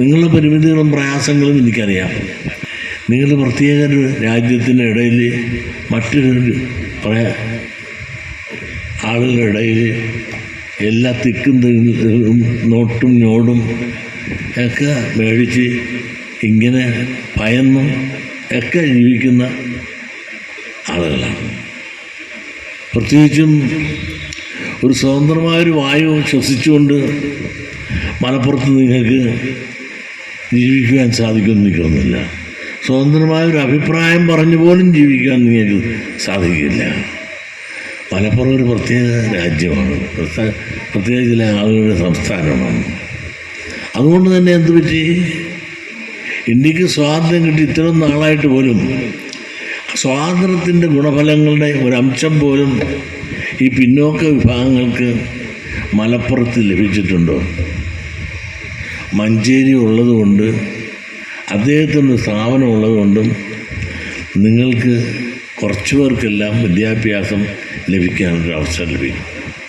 നിങ്ങളുടെ പരിമിതികളും പ്രയാസങ്ങളും എനിക്കറിയാം. നിങ്ങൾ പ്രത്യേക ഒരു രാജ്യത്തിന്റെ ഇടയിൽ മറ്റൊരു പറയാ ആളുകളുടെ ഇടയിൽ എല്ലാ തിക്കും നോട്ടും ഞോടും ഒക്കെ മേടിച്ച് ഇങ്ങനെ ഭയന്നും ഒക്കെ ജീവിക്കുന്ന ആളുകളാണ്. പ്രത്യേകിച്ചും ഒരു സ്വതന്ത്രമായൊരു വായു ശ്വസിച്ചുകൊണ്ട് മലപ്പുറത്ത് നിങ്ങൾക്ക് ജീവിക്കുവാൻ സാധിക്കുമെന്ന് എനിക്കൊന്നുമില്ല സ്വതന്ത്രമായൊരു അഭിപ്രായം പറഞ്ഞു പോലും ജീവിക്കാൻ നിങ്ങൾക്ക് സാധിക്കില്ല. മലപ്പുറം ഒരു പ്രത്യേക രാജ്യമാണ്. പ്രത്യേക ചില ആളുകളുടെ സംസ്ഥാനമാണ്. അതുകൊണ്ട് തന്നെ എന്ത് പറ്റി? ഇന്ത്യയ്ക്ക് സ്വാതന്ത്ര്യം കിട്ടി ഇത്രയും നാളായിട്ട് പോലും സ്വാതന്ത്ര്യത്തിന്റെ ഗുണഫലങ്ങളുടെ ഒരംശം പോലും ഈ പിന്നോക്ക വിഭാഗങ്ങൾക്ക് മലപ്പുറത്ത് ലഭിച്ചിട്ടുണ്ടോ? മഞ്ചേരി ഉള്ളതുകൊണ്ട് അദ്ദേഹത്തിന്റെ സ്ഥാപനം ഉള്ളതുകൊണ്ടും നിങ്ങൾക്ക് കുറച്ചു പേർക്കെല്ലാം വിദ്യാഭ്യാസം ലഭിക്കാനൊരു അവസരം ലഭിക്കും.